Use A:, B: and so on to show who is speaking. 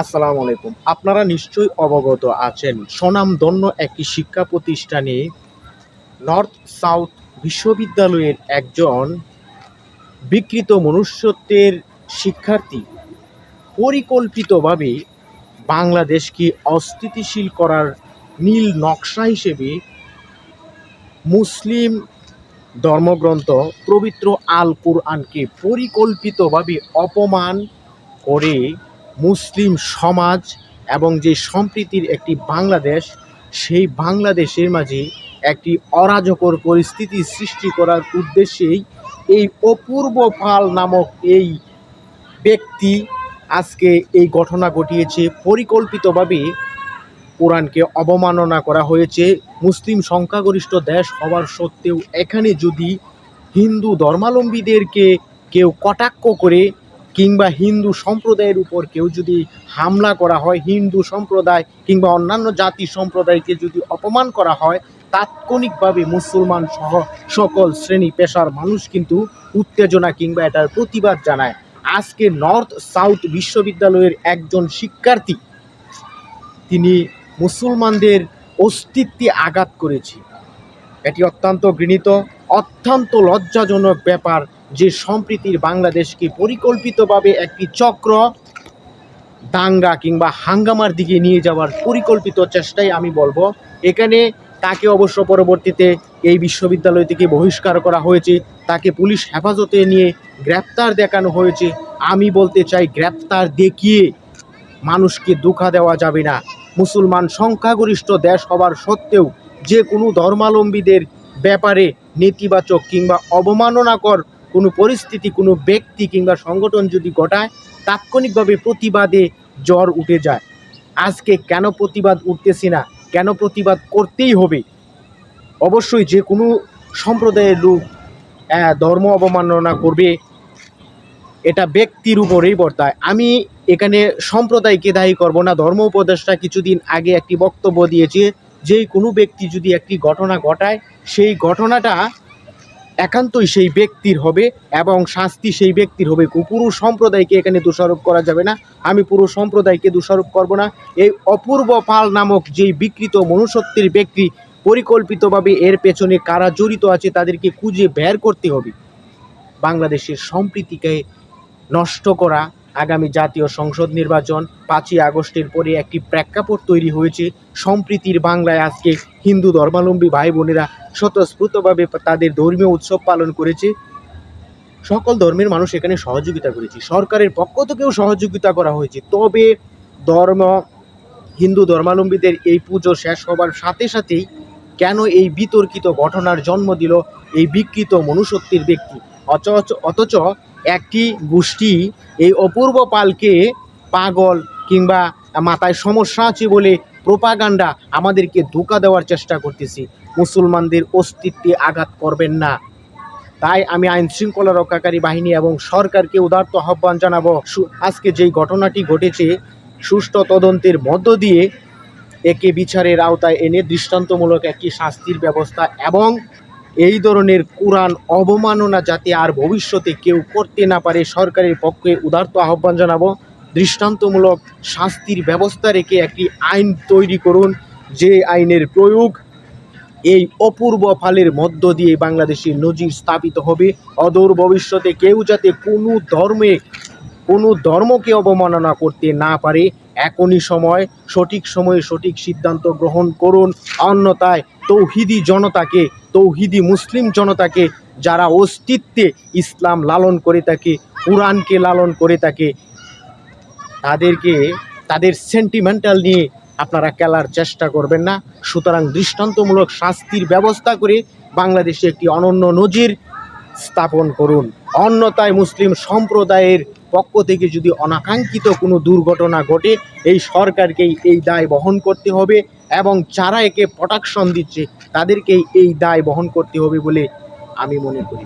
A: আসসালামু আলাইকুম। আপনারা নিশ্চয়ই অবগত আছেন স্বনামধন্য একটি শিক্ষা প্রতিষ্ঠানে নর্থ সাউথ বিশ্ববিদ্যালয়ের একজন বিকৃত মনুষ্যত্বের শিক্ষার্থী। পরিকল্পিতভাবে বাংলাদেশকে অস্থিতিশীল করার নীল নকশা হিসেবে মুসলিম ধর্মগ্রন্থ পবিত্র আল কুরআনকে পরিকল্পিতভাবে অপমান করে মুসলিম সমাজ এবং যে সম্প্রীতির একটি বাংলাদেশ, সেই বাংলাদেশের মাঝে একটি অরাজকর পরিস্থিতি সৃষ্টি করার উদ্দেশ্যেই এই অপূর্ব পাল নামক এই ব্যক্তি আজকে এই ঘটনা ঘটিয়েছে। পরিকল্পিতভাবে কোরআনকে অবমাননা করা হয়েছে। মুসলিম সংখ্যাগরিষ্ঠ দেশ হওয়ার সত্ত্বেও এখানে যদি হিন্দু ধর্মাবলম্বীদেরকে কেউ কটাক্ষ করে কিংবা হিন্দু সম্প্রদায়ের উপর কেউ যদি হামলা করা হয়, হিন্দু সম্প্রদায় কিংবা অন্যান্য জাতি সম্প্রদায়কে যদি অপমান করা হয়, তাৎক্ষণিকভাবে মুসলমান সহ সকল শ্রেণি পেশার মানুষ কিন্তু উত্তেজনা কিংবা এটার প্রতিবাদ জানায়। আজকে নর্থ সাউথ বিশ্ববিদ্যালয়ের একজন শিক্ষার্থী, তিনি মুসলমানদের অস্তিত্বে আঘাত করেছে। এটি অত্যন্ত ঘৃণিত, অত্যন্ত লজ্জাজনক ব্যাপার। যে সম্প্রীতির বাংলাদেশকে পরিকল্পিতভাবে একটি চক্র দাঙ্গা কিংবা হাঙ্গামার দিকে নিয়ে যাওয়ার পরিকল্পিত চেষ্টাই আমি বলব। এখানে তাকে অবশ্য পরবর্তীতে এই বিশ্ববিদ্যালয় থেকে বহিষ্কার করা হয়েছে, তাকে পুলিশ হেফাজতে নিয়ে গ্রেপ্তার দেখানো হয়েছে। আমি বলতে চাই, গ্রেপ্তার দেখিয়ে মানুষকে দুঃখা দেওয়া যাবে না। মুসলমান সংখ্যাগরিষ্ঠ দেশ হবার সত্ত্বেও যে কোনো ধর্মাবলম্বীদের ব্যাপারে নেতিবাচক কিংবা অবমাননাকর কোনো পরিস্থিতি, কোনো ব্যক্তি কিংবা সংগঠন যদি ঘটায়, তাৎক্ষণিকভাবে প্রতিবাদে জ্বর উঠে যায়। আজকে কেন প্রতিবাদ উঠতেছি না? কেন প্রতিবাদ করতেই হবে? অবশ্যই যে কোনো সম্প্রদায়ের লোক ধর্ম অবমাননা করবে, এটা ব্যক্তির উপরেই বর্তায়। আমি এখানে সম্প্রদায়কে দায়ী করব না, ধর্ম উপদেষ্টা কিছুদিন আগে একটি বক্তব্য দিয়েছে যে কোনো ব্যক্তি যদি একটি ঘটনা ঘটায়, সেই ঘটনাটা একান্তই সেই ব্যক্তির হবে এবং শাস্তি সেই ব্যক্তির হবে। পুরো সম্প্রদায়কে এখানে দোষারোপ করা যাবে না। আমি পুরো সম্প্রদায়কে দোষারোপ করব না। এই অপূর্ব পাল নামক যেই বিকৃত মনুষ্যত্বের ব্যক্তি পরিকল্পিতভাবে এর পেছনে কারা জড়িত আছে তাদেরকে খুঁজে বের করতে হবে। বাংলাদেশের সম্প্রীতিকে নষ্ট করা, আগামী জাতীয় সংসদ নির্বাচন পাঁচই আগস্টের পরে একটি প্রেক্ষাপট তৈরি হয়েছে। সম্প্রীতির বাংলায় আজকে হিন্দু ধর্মাবলম্বী ভাই বোনেরা স্বতঃস্ফূর্তভাবে তাদের ধর্মীয় উৎসব পালন করেছে। সকল ধর্মের মানুষ এখানে সহযোগিতা করেছে। সরকারের পক্ষ থেকেও সহযোগিতা করা হয়েছে। তবে ধর্ম, হিন্দু ধর্মাবলম্বীদের এই পুজো শেষ হবার সাথে সাথেই কেন এই বিতর্কিত ঘটনার জন্ম দিল এই বিকৃত মনুষ্যত্বের ব্যক্তি? অথচ অথচ একটি গোষ্ঠী এই অপূর্ব পালকে পাগল কিংবা মাথায় সমস্যা আছে বলে প্রোপাগান্ডা আমাদেরকে ধোকা দেওয়ার চেষ্টা করতেছি। মুসলমানদের অস্তিত্বে আঘাত করবেন না। তাই আমি আইন শৃঙ্খলা রক্ষাকারী বাহিনী এবং সরকারকে উদার্ত আহ্বান জানাব। আজকে যেই ঘটনাটি ঘটেছে, সুষ্ঠু তদন্তের মধ্য দিয়ে একে বিচারের আওতায় এনে দৃষ্টান্তমূলক একটি শাস্তির ব্যবস্থা এবং এই ধরনের কোরআন অবমাননা যাতে আর ভবিষ্যতে কেউ করতে না পারে, সরকারের পক্ষে উদার্ত আহ্বান জানাব। দৃষ্টান্তমূলক শাস্তির ব্যবস্থা রেখে একটি আইন তৈরি করুন। যে আইনের প্রয়োগ এই অপূর্ব ফালের মধ্য দিয়ে বাংলাদেশের নজির স্থাপিত হবে। অদূর ভবিষ্যতে কেউ যাতে কোনো ধর্মে, কোনো ধর্মকে অবমাননা করতে না পারে, এখনই সময়। সঠিক সময়ে সঠিক সিদ্ধান্ত গ্রহণ করুন। অন্যথায় তৌহিদি জনতাকে, তৌহিদি মুসলিম জনতাকে, যারা অস্তিত্বে ইসলাম লালন করে থাকে, কোরআনকে লালন করে থাকে, তাদেরকে, তাদের সেন্টিমেন্টাল নিয়ে আপনারা খেলার চেষ্টা করবেন না। সুতরাং দৃষ্টান্তমূলক শাস্তির ব্যবস্থা করে বাংলাদেশে একটি অনন্য নজির স্থাপন করুন। অন্যতায় মুসলিম সম্প্রদায়ের পক্ষ থেকে যদি অনাকাঙ্ক্ষিত কোনো দুর্ঘটনা ঘটে, এই সরকারকেই এই দায় বহন করতে হবে এবং যারা একে প্রোটাকশন দিচ্ছে, তাদেরকেই এই দায় বহন করতে হবে বলে আমি মনে করি।